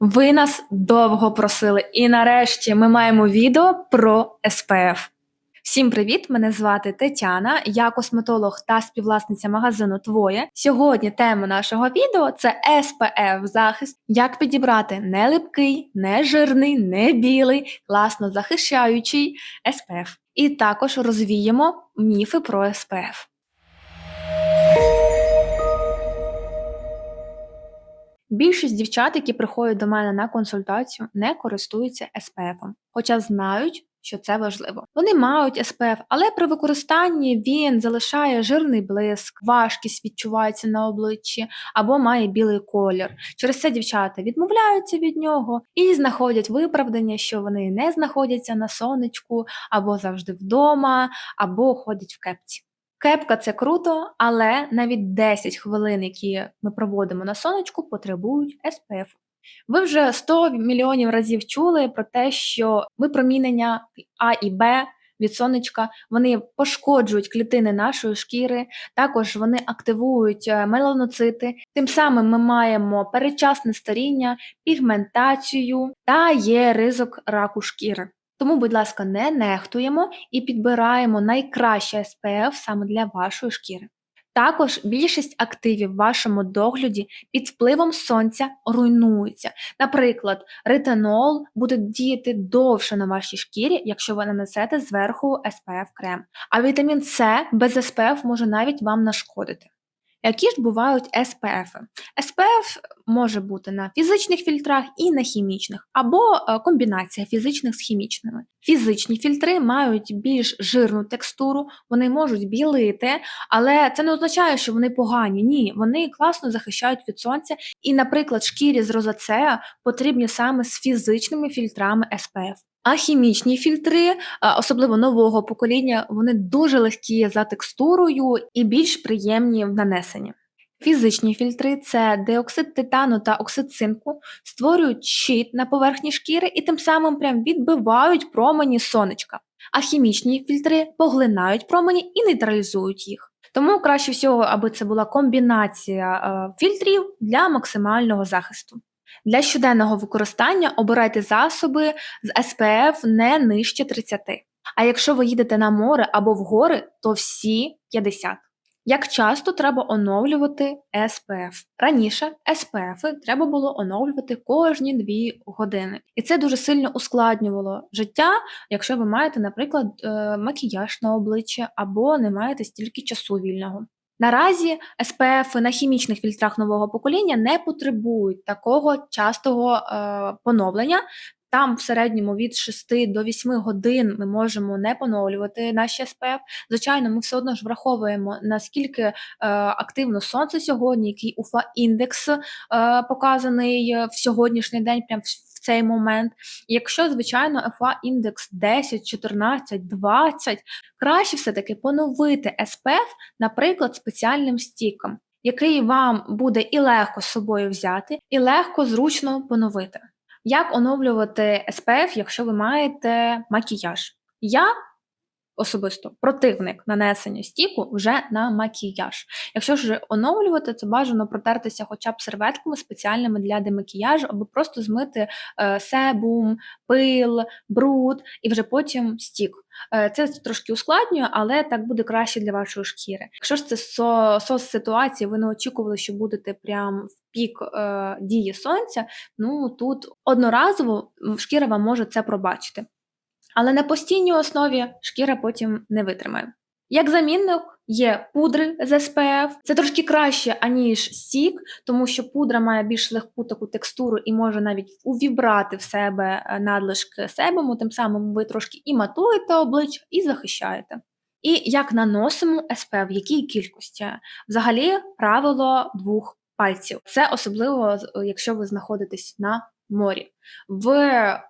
Ви нас довго просили, і нарешті ми маємо відео про СПФ. Всім привіт! Мене звати Тетяна, я косметолог та співвласниця магазину Твоє. Сьогодні тема нашого відео це SPF захист, як підібрати не липкий, не жирний, не білий, класно захищаючий SPF. І також розвіємо міфи про SPF. Більшість дівчат, які приходять до мене на консультацію, не користуються SPF, хоча знають, що це важливо. Вони мають SPF, але при використанні він залишає жирний блиск, важкість відчувається на обличчі або має білий колір. Через це дівчата відмовляються від нього і знаходять виправдання, що вони не знаходяться на сонечку, або завжди вдома, або ходять в кепці. Кепка це круто, але навіть 10 хвилин, які ми проводимо на сонечку, потребують SPF. Ви вже 100 мільйонів разів чули про те, що випромінення А і Б від сонечка вони пошкоджують клітини нашої шкіри, також вони активують е, меланоцити. Тим самим ми маємо передчасне старіння, пігментацію та є ризик раку шкіри. Тому, будь ласка, не нехтуємо і підбираємо найкраще SPF саме для вашої шкіри. Також більшість активів в вашому догляді під впливом сонця руйнуються. Наприклад, ретинол буде діяти довше на вашій шкірі, якщо ви нанесете зверху SPF крем. А вітамін С без SPF може навіть вам нашкодити. Які ж бувають SPF? SPF може бути на фізичних фільтрах і на хімічних, або е, комбінація фізичних з хімічними. Фізичні фільтри мають більш жирну текстуру, вони можуть білити, але це не означає, що вони погані. Ні, вони класно захищають від сонця. І, наприклад, шкірі з розацея потрібні саме з фізичними фільтрами SPF. А хімічні фільтри, особливо нового покоління, вони дуже легкі за текстурою і більш приємні в нанесенні. Фізичні фільтри це диоксид титану та оксид цинку, створюють щит на поверхні шкіри і тим самим прям відбивають промені сонечка. А хімічні фільтри поглинають промені і нейтралізують їх. Тому краще всього, аби це була комбінація е, фільтрів для максимального захисту. Для щоденного використання обирайте засоби з SPF не нижче 30. А якщо ви їдете на море або в гори, то всі 50. Як часто треба оновлювати SPF? Раніше SPF треба було оновлювати кожні 2 години. І це дуже сильно ускладнювало життя, якщо ви маєте, наприклад, е, макіяж на обличчя або не маєте стільки часу вільного. Наразі СПФ на хімічних фільтрах нового покоління не потребують такого частого е, поновлення. Там в середньому від 6 до 8 годин ми можемо не поновлювати наші SPF. Звичайно, ми все одно ж враховуємо, наскільки е, активно сонце сьогодні, який уфа індекс е, показаний в сьогоднішній день, прям в цей момент. Якщо, звичайно, FA індекс 10, 14, 20, краще все-таки поновити SPF, наприклад, спеціальним стіком, який вам буде і легко з собою взяти, і легко зручно поновити. Як оновлювати SPF, якщо ви маєте макіяж? Я особисто противник нанесення стіку вже на макіяж. Якщо ж оновлювати, то бажано протертися хоча б серветками спеціальними для демакіяжу, або просто змити е, себум, пил, бруд і вже потім стік. Е, це трошки ускладнює, але так буде краще для вашої шкіри. Якщо ж це сос ситуації, ви не очікували, що будете прям в пік е, дії сонця, ну тут одноразово шкіра вам може це пробачити. Але на постійній основі шкіра потім не витримає. Як замінник є пудри з SPF. Це трошки краще, аніж стік, тому що пудра має більш легку таку текстуру і може навіть увібрати в себе е, надлишки себуму, тим самим ви трошки і матуєте обличчя, і захищаєте. І як наносимо SPF, в якій кількості? Взагалі правило двох пальців. Це особливо, якщо ви знаходитесь на морі. В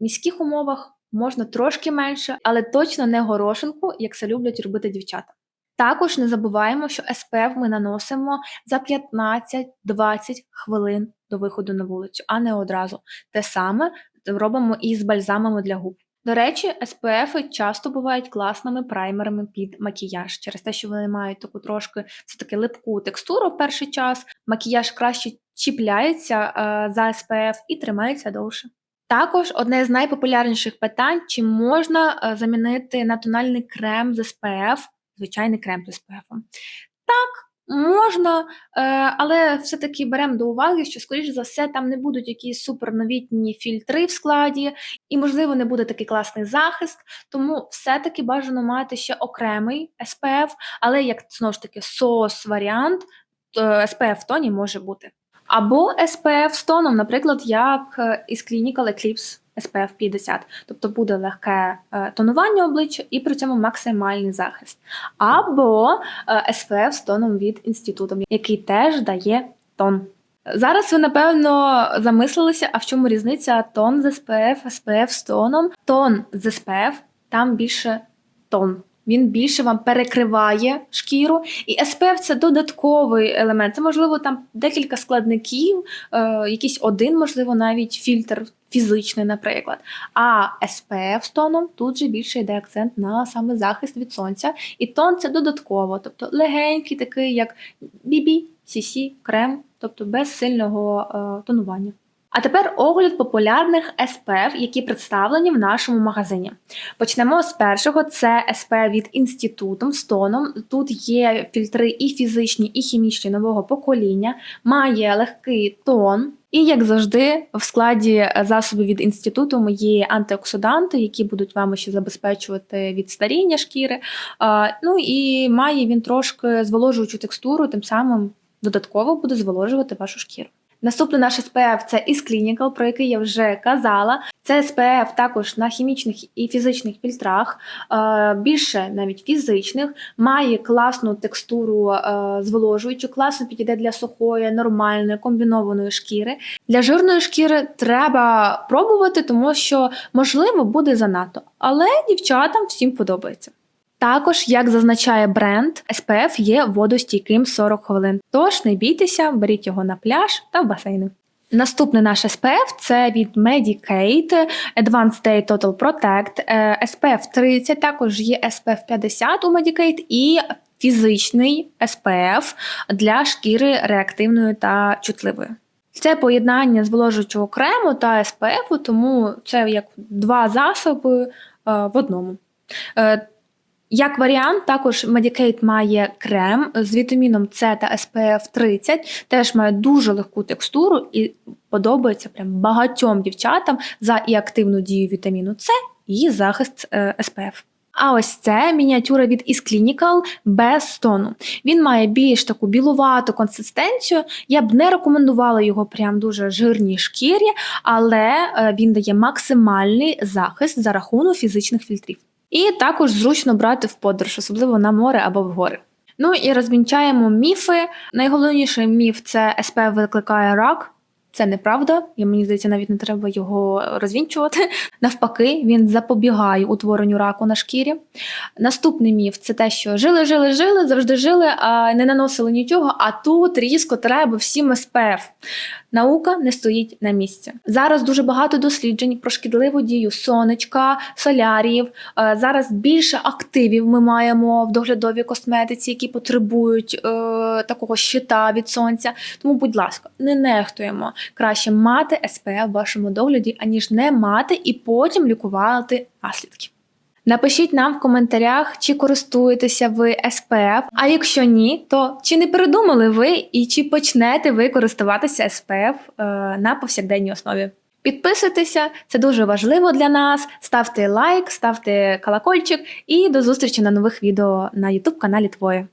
міських умовах можна трошки менше, але точно не горошинку, як це люблять робити дівчата. Також не забуваємо, що SPF ми наносимо за 15-20 хвилин до виходу на вулицю, а не одразу. Те саме робимо і з бальзамами для губ. До речі, SPF часто бувають класними праймерами під макіяж, через те, що вони мають таку трошки все-таки липку текстуру в перший час. Макіяж краще чіпляються е, за SPF і тримаються довше. Також одне з найпопулярніших питань: чи можна е, замінити на тональний крем з SPF, звичайний крем з SPF? Так, можна, е, але все-таки беремо до уваги, що, скоріш за все, там не будуть якісь суперновітні фільтри в складі, і, можливо, не буде такий класний захист. Тому все-таки бажано мати ще окремий SPF, але як знову ж таки сос варіант, то SPF в тоні може бути. Або SPF з тоном, наприклад, як е, із Clinical Eclipse SPF 50. Тобто буде легке е, тонування обличчя і при цьому максимальний захист. Або е, SPF з тоном від інституту, який теж дає тон. Зараз ви, напевно, замислилися, а в чому різниця тон з SPF, SPF з тоном. Тон з SPF, там більше тон. Він більше вам перекриває шкіру, і SPF – це додатковий елемент. Це можливо там декілька складників, е, якийсь один, можливо, навіть фільтр фізичний, наприклад. А SPF з тоном тут же більше йде акцент на саме захист від сонця. І тон це додатково, тобто легенький, такий, як BB, CC, крем, тобто без сильного е, тонування. А тепер огляд популярних SPF, які представлені в нашому магазині. Почнемо з першого: це SPF від інститутом з тоном. Тут є фільтри і фізичні, і хімічні нового покоління, має легкий тон. І, як завжди, в складі засобів від інституту є антиоксиданти, які будуть вам ще забезпечувати від старіння шкіри. Ну і має він трошки зволожуючу текстуру, тим самим додатково буде зволожувати вашу шкіру. Наступний наш SPF – це із Clinical, про який я вже казала. Це SPF також на хімічних і фізичних фільтрах, е, більше навіть фізичних, має класну текстуру е, зволожуючу, класно підійде для сухої, нормальної, комбінованої шкіри. Для жирної шкіри треба пробувати, тому що, можливо, буде занадто. Але дівчатам всім подобається. Також, як зазначає бренд, SPF є водостійким 40 хвилин. Тож не бійтеся, беріть його на пляж та в басейни. Наступний наш SPF це від Medicaid Advanced Day Total Protect е, SPF 30, також є SPF 50 у Medicaid і фізичний SPF для шкіри реактивної та чутливої. Це поєднання зволожуючого крему та SPF, тому це як два засоби е, в одному. Е, як варіант, також Medicaid має крем з вітаміном С та SPF 30, теж має дуже легку текстуру і подобається прям багатьом дівчатам за і активну дію вітаміну С і захист SPF. А ось це мініатюра від Is Clinical без тону. Він має більш таку білувату консистенцію. Я б не рекомендувала його прям дуже жирній шкірі, але е, він дає максимальний захист за рахунок фізичних фільтрів. І також зручно брати в подорож, особливо на море або в гори. Ну і розмінчаємо міфи. Найголовніший міф це СП викликає рак. Це неправда, і мені здається, навіть не треба його розвінчувати. Навпаки, він запобігає утворенню раку на шкірі. Наступний міф це те, що жили, жили, жили, завжди жили, а не наносили нічого. А тут різко треба всім СПФ. Наука не стоїть на місці. Зараз дуже багато досліджень про шкідливу дію сонечка, соляріїв. Е, зараз більше активів ми маємо в доглядовій косметиці, які потребують е, такого щита від сонця. Тому, будь ласка, не нехтуємо. Краще мати СПФ в вашому догляді, аніж не мати і потім лікувати наслідки. Напишіть нам в коментарях, чи користуєтеся ви СПФ, а якщо ні, то чи не передумали ви і чи почнете ви користуватися СПФ е, на повсякденній основі? Підписуйтеся, це дуже важливо для нас. Ставте лайк, ставте колокольчик і до зустрічі на нових відео на YouTube каналі Твоє.